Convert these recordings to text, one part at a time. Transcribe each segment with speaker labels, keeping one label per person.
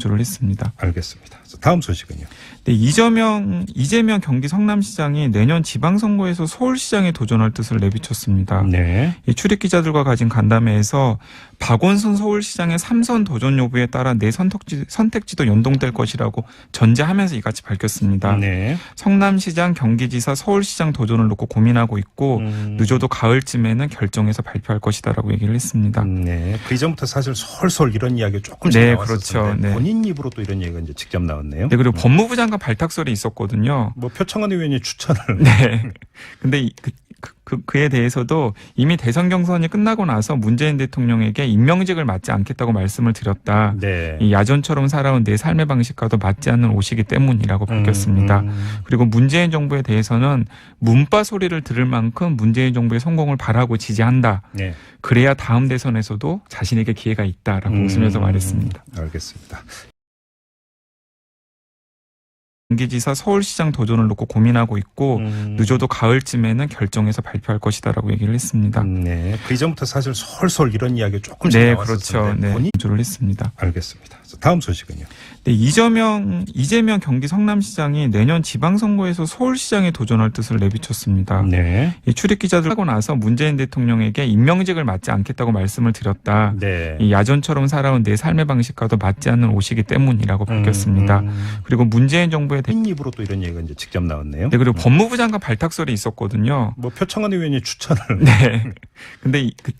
Speaker 1: 조를 했습니다.
Speaker 2: 알겠습니다. 다음 소식은요.
Speaker 1: 네, 이재명 이재명 경기 성남시장이 내년 지방선거에서 서울시장에 도전할 뜻을 내비쳤습니다.
Speaker 2: 네.
Speaker 1: 이 출입 기자들과 가진 간담회에서 박원순 서울시장의 삼선 도전 여부에 따라 내 선택지, 선택지도 연동될 것이라고 전제하면서 이같이 밝혔습니다.
Speaker 2: 네.
Speaker 1: 성남시장, 경기지사, 서울시장 도전을 놓고 고민하고 있고
Speaker 2: 음,
Speaker 1: 늦어도 가을쯤에는 결정해서 발표할 것이다라고 얘기를 했습니다.
Speaker 2: 네. 그 이전부터 사실 솔솔 이런 이야기가 조금씩
Speaker 1: 네,
Speaker 2: 나왔었는데
Speaker 1: 그렇죠. 네.
Speaker 2: 본인 입으로 또 이런 얘기가 이제 직접 나왔네요.
Speaker 1: 네, 그리고 법무부 장관 발탁설이 있었거든요.
Speaker 2: 뭐 표창원 의원이 추천을
Speaker 1: 네. 근데 이- 그, 그, 그, 그에 대해서도 이미 대선 경선이 끝나고 나서 문재인 대통령에게 임명직을 맡지 않겠다고 말씀을 드렸다.
Speaker 2: 네.
Speaker 1: 이 야전처럼 살아온 내 삶의 방식과도 맞지 않는 옷이기 때문이라고 밝혔습니다.
Speaker 2: 음, 음.
Speaker 1: 그리고 문재인 정부에 대해서는 문바 소리를 들을 만큼 문재인 정부의 성공을 바라고 지지한다.
Speaker 2: 네.
Speaker 1: 그래야 다음 대선에서도 자신에게 기회가 있다라고
Speaker 2: 음,
Speaker 1: 웃으면서 말했습니다.
Speaker 2: 알겠습니다.
Speaker 1: 경기지사 서울시장 도전을 놓고 고민하고 있고
Speaker 2: 음,
Speaker 1: 늦어도 가을쯤에는 결정해서 발표할 것이다라고 얘기를 했습니다.
Speaker 2: 네. 그 이전부터 사실 솔솔 이런 이야기가 조금씩
Speaker 1: 네,
Speaker 2: 나왔었는데
Speaker 1: 그렇죠. 네,
Speaker 2: 본인
Speaker 1: 조를 했습니다.
Speaker 2: 알겠습니다. 다음 소식은요.
Speaker 1: 네, 이재명 이재명 경기 성남시장이 내년 지방선거에서 서울시장에 도전할 뜻을 내비쳤습니다.
Speaker 2: 네.
Speaker 1: 이 출입 기자들 하고 나서 문재인 대통령에게 임명직을 맡지 않겠다고 말씀을 드렸다.
Speaker 2: 네.
Speaker 1: 이 야전처럼 살아온 내 삶의 방식과도 맞지 않는 옷이기 때문이라고 밝혔습니다.
Speaker 2: 음, 음.
Speaker 1: 그리고 문재인 정부에 대해
Speaker 2: 입으로 또 이런 얘기가 이제 직접 나왔네요.
Speaker 1: 네, 그리고 법무부 장관 발탁설이 있었거든요.
Speaker 2: 뭐 표창원 의원이 추천을
Speaker 1: 네. 근데 이- 그,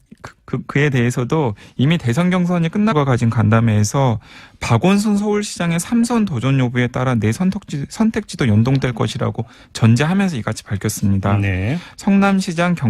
Speaker 1: 그, 그, 그에 대해서도 이미 대선 경선이 끝나고 가진 간담회에서 박원순 서울시장의 삼선 도전 여부에 따라 내 선택지, 선택지도 연동될 것이라고 전제하면서 이같이 밝혔습니다.
Speaker 2: 네.
Speaker 1: 성남시장 경